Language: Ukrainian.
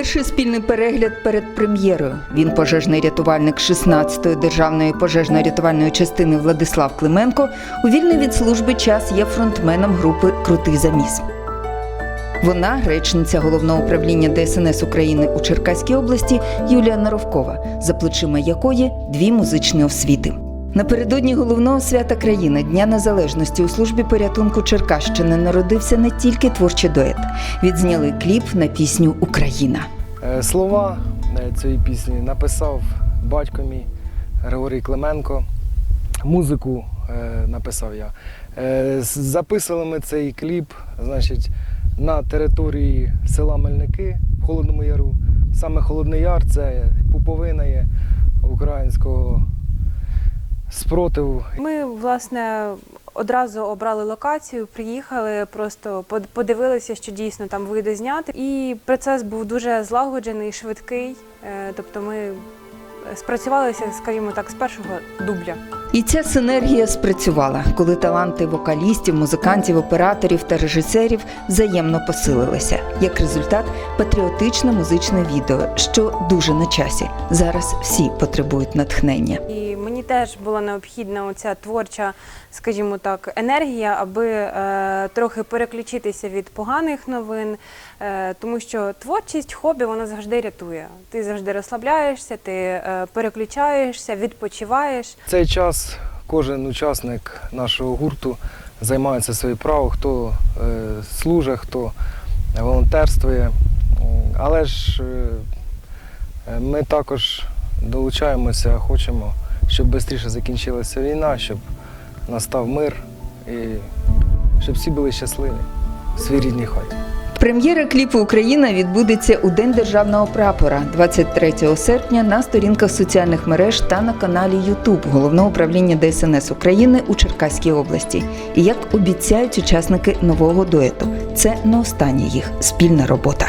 Перший спільний перегляд перед прем'єрою. Він пожежний рятувальник 16-ї державної пожежно-рятувальної частини Владислав Клименко. У вільний від служби час є фронтменом групи Крутий заміс. Вона речниця головного управління ДСНС України у Черкаській області Юлія Наровкова, за плечима якої дві музичні освіти. Напередодні головного свята країни Дня Незалежності у службі порятунку Черкащини народився не тільки творчий дует. Відзняли кліп на пісню Україна. Е, Слова е, цієї пісні написав батько мій Григорій Клименко. Музику е, написав я. З- Записували ми цей кліп значить, на території села Мельники в Холодному Яру. Саме Холодний Яр це пуповина є українського спротиву. Ми, власне, одразу обрали локацію, приїхали, просто под- подивилися, що дійсно там вийде зняти. І процес був дуже злагоджений, швидкий. Е, Тобто ми спрацювалися, скажімо так, з першого дубля. І ця синергія спрацювала, коли таланти вокалістів, музикантів, операторів та режисерів взаємно посилилися. Як результат, патріотичне музичне відео, що дуже на часі. Зараз всі потребують натхнення. І мені теж була необхідна оця творча, скажімо так, енергія, аби е, трохи переключитися від поганих новин, е, тому що творчість, хобі, воно завжди рятує. Ти завжди розслабляєшся, ти е, переключаєшся, відпочиваєш. Цей час кожен учасник нашого гурту займається своєю справою, хто е, служить, хто волонтерствує. Але ж е, ми також долучаємося, хочемо, щоб швидше закінчилася війна, щоб настав мир і щоб всі були щасливі в своїй рідній хаті. Прем'єра кліпу Україна відбудеться у День державного прапора 23 серпня на сторінках соціальних мереж та на каналі YouTube Головного управління ДСНС України у Черкаській області. І як обіцяють учасники нового дуету, це не остання їх спільна робота.